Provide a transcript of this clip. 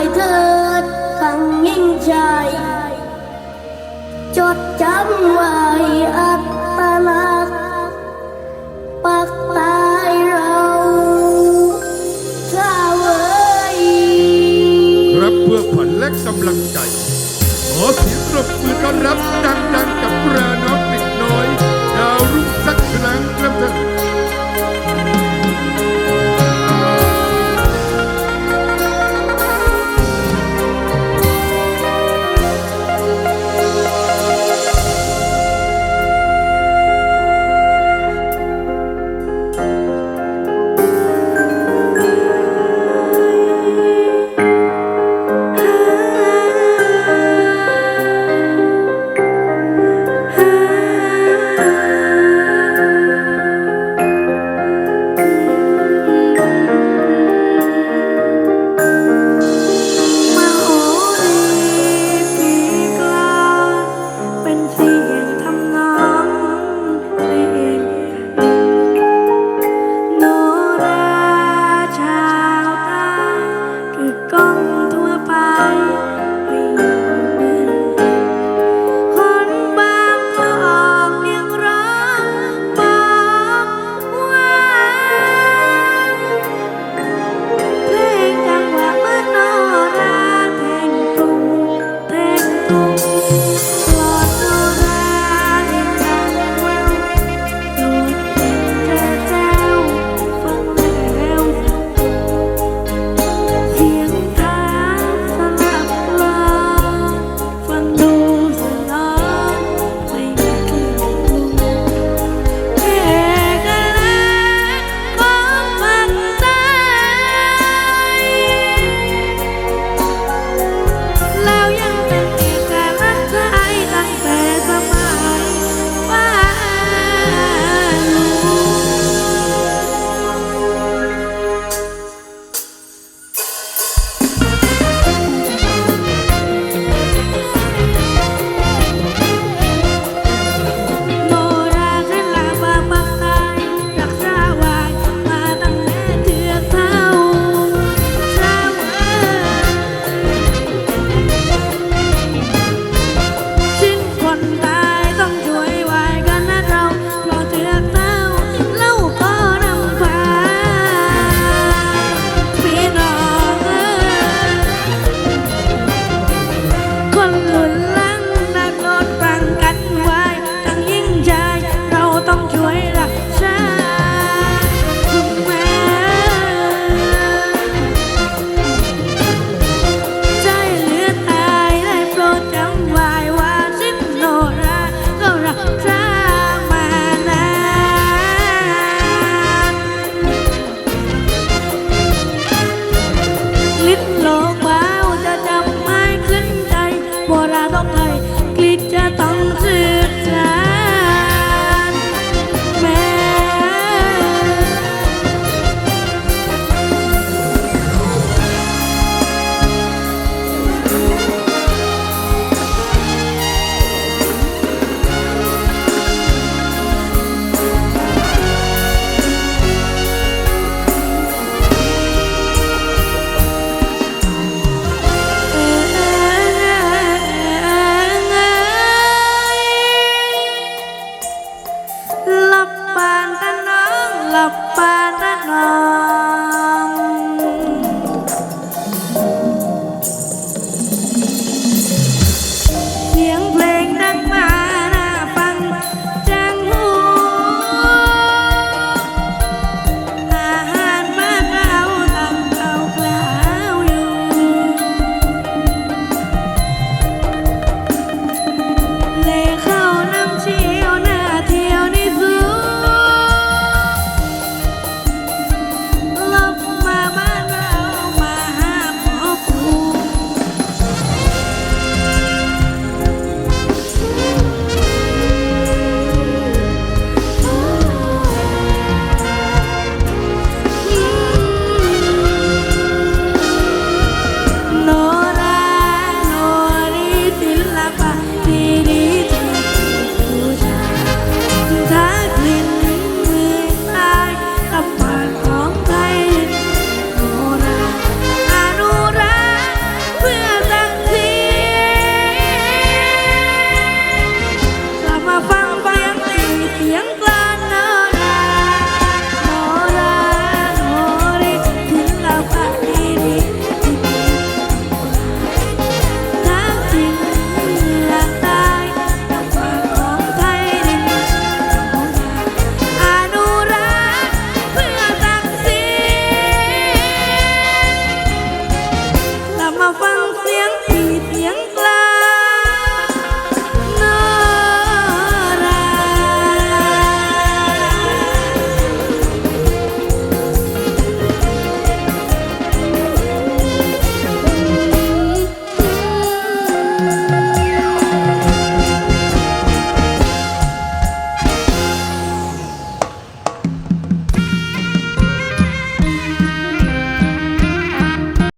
ายเถิดขังยิ่งใจ จดจำไว้อัตลักษณ์ปักตายเราข้าเว้ยรับเพื่อขวัญและกำลังใจ ขอเสียงปรบมือต้อนรับ